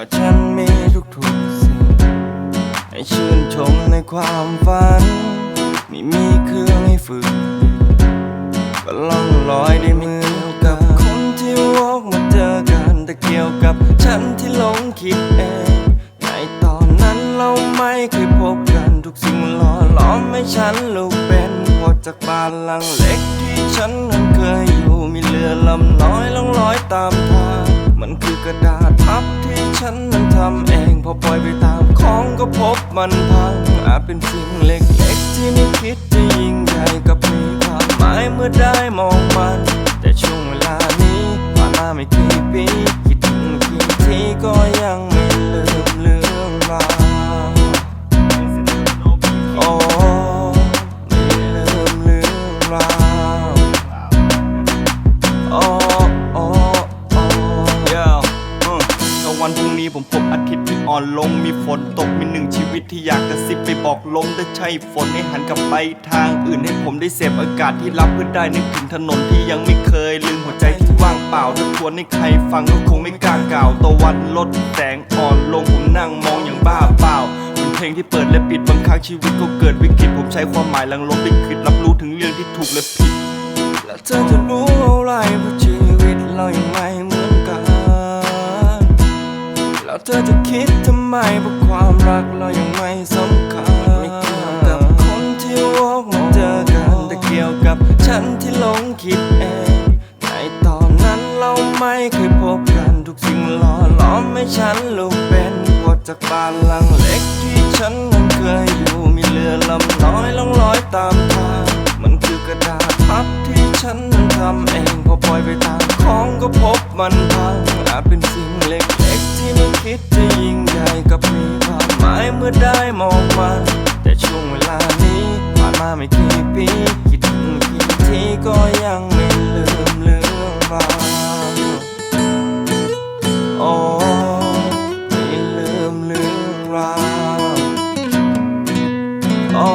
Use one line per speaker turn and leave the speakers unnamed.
ก็ฉันมีทุกทุกสิ่ง ให้ชื่นชมในความฝัน ไม่มีเครื่องให้ฝึก ก็ล่องลอยได้เหมือนกับคนที่วอกมาเจอกันแต่เกี่ยวกับฉันที่หลงคิดเองในตอนนั้นเราไม่เคยพบกันทุกสิ่งหล่อหลอมให้ฉันลูกเป็นพอจากบ้านหลังเล็กที่ฉันนั้นเคยอยู่มีเรือลำน้อยล่องลอยตามทางมันคือกระดาษ ฉันมันทำเอง พอปล่อยไปตามของก็พบมันพัง อาจเป็นสิ่งเล็กๆที่ไม่คิดจะยิ่งใหญ่กับมีความหมายเมื่อได้มองมัน แต่ช่วงเวลานี้ผ่านมาไม่กี่ปีคิดถึงกี่ทีก็ยังไม่
นี้ผมพบอาทิตย์ที่อ่อนลงมีฝนตกมีหนึ่งชีวิตที่อยากกระซิบไปบอกลมถ้าใช่ฝนให้หันกลับไปทางอื่นให้ผมได้เสพอากาศที่รับเพื่อได้นึกถึงถนนที่ยังไม่เคยลืมหัวใจที่ว่างเปล่าถ้าทวนให้ใครฟังก็คงไม่กล้ากล่าวตะวันลดแสงอ่อนลงผมนั่งมองอย่างบ้าเปล่าเป็นเพลงที่เปิดและปิดบางครั้งชีวิตก็เกิดวิกฤตผมใช้ความหมายลังลบได้คิดรับรู้ถึงเรื่องที่ถูกและผิด
แล้วเธอจะรู้ เธอจะคิดทำไมเพราะความรักเรายังไม่สำคัญมันไม่เกี่ยวกับคนที่วอกมาเจอกันแต่เกี่ยวกับฉันที่หลงคิดเองในตอนนั้นเราไม่เคยพบกันทุกสิ่งหล่อหลอมให้ฉันลูกเป็นพอจากบ้านหลังเล็กที่ฉันนั้นเคยอยู่มีเรือลำน้อยล่องลอยตามทางมันคือกระดาษพับที่ฉันนั้นทำเองพอปล่อยไปตามของก็พบมัน ไม่กี่ปีคิดถึงกี่ทีก็ยังไม่ลืมเรื่องราวโอ้ไม่ลืมเรื่องราวโอ้